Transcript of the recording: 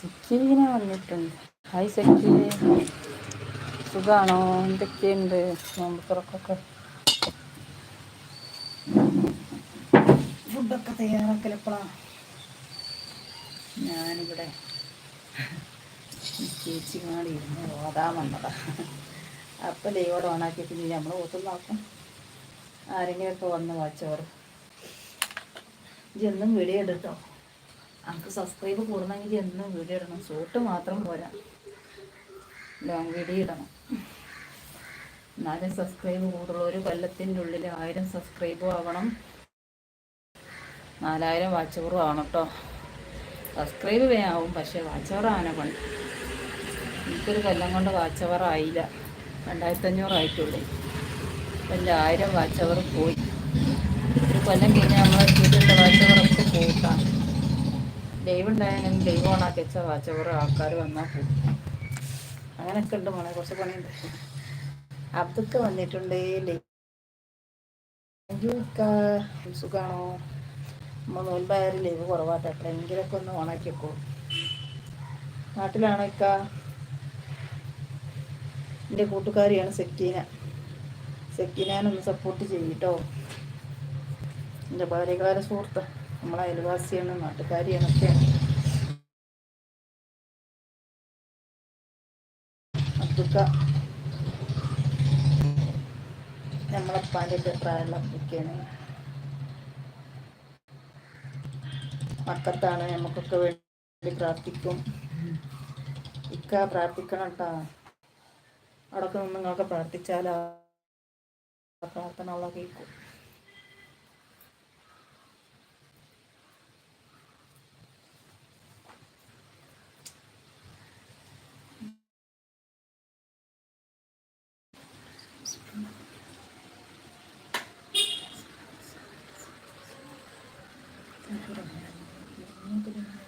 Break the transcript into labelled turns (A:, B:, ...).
A: സക്കീന വന്നിട്ടുണ്ട്. ഹായ് സക്കി സുഖാണോ? എന്തൊക്കെയുണ്ട്? നോമ്പ് തുറക്കൊക്കെ ഫുഡൊക്കെ തയ്യാറാക്കലെപ്പോഴാണ് ഞാനിവിടെ ചേച്ചി മാടി ഇരുന്ന് ഓതാൻ വന്നതാ. അപ്പം ലൈവോടെ ഓണാക്കി പിന്നെ നമ്മൾ ഓത്തും നോക്കും. ആരെങ്കിലുമൊക്കെ വന്ന് വാച്ചോറ് എന്നും എടുട്ടോ നമുക്ക് സബ്സ്ക്രൈബ് കൂടണമെങ്കിൽ എന്നും വീഡിയോ ഇടണം. ഷോട്ട് മാത്രം പോരാ. ലോങ് വീഡിയോ ഇടണം. എന്നാലും സബ്സ്ക്രൈബ് കൂടുള്ളൂ ഒരു കൊല്ലത്തിന്റെ ഉള്ളിൽ ആയിരം സബ്സ്ക്രൈബും ആവണം. നാലായിരം വാച്ചവറും ആവണം കേട്ടോ. സബ്സ്ക്രൈബ് വേയാവും പക്ഷേ വാച്ചവർ ആന പണി എനിക്കൊരു കൊല്ലം കൊണ്ട് വാച്ചവർ ആയില്ല. രണ്ടായിരത്തി അഞ്ഞൂറായിട്ടുള്ളൂ അപ്പം എന്റെ ആയിരം വാച്ചവർ പോയി. ഒരു കൊല്ലം കഴിഞ്ഞാൽ നമ്മൾ എത്തിയിട്ടുള്ള വാച്ചവറൊക്കെ കൂട്ടാം ലൈവ് ദൈവം ഓണാക്കി വെച്ചാൽ വാച്ചവർ ആൾക്കാർ വന്നാൽ പോകും അങ്ങനെയൊക്കെ ഉണ്ട് മോളെ. കുറച്ച് പണിയുണ്ട്. അബ്ദുക്ക വന്നിട്ടുണ്ട്. ലൈവ് സുഖാണോ? നമ്മൾ നോൽബായാൽ ലൈവ് കുറവാട്ടെ. എപ്പോഴെങ്കിലൊക്കെ ഒന്ന് ഓണാക്കി വെക്കോ. നാട്ടിലാണോ ഇക്ക? എന്റെ കൂട്ടുകാരിയാണ് സെക്കീന സെക്കീനാനൊന്ന് സപ്പോർട്ട് ചെയ്യട്ടോ. എന്റെ ഭാര്യകാര സുഹൃത്ത്. നമ്മളെ അയൽവാസിയാണ് നാട്ടുകാരിയാണ് ഒക്കെയാണ് അബ്ദുക്ക പാലിന്റെ പ്രായമുള്ള കുക്കിയാണ് മക്കത്താണ് നമുക്കൊക്കെ വേണ്ടി പ്രാർത്ഥിക്കും. ഇക്ക പ്രാർത്ഥിക്കണം കേട്ടാ അവിടെ നിന്ന് നിങ്ങൾക്ക് പ്രാർത്ഥിച്ചാൽ പ്രാർത്ഥന ഉള്ള കേൾക്കും. Muito.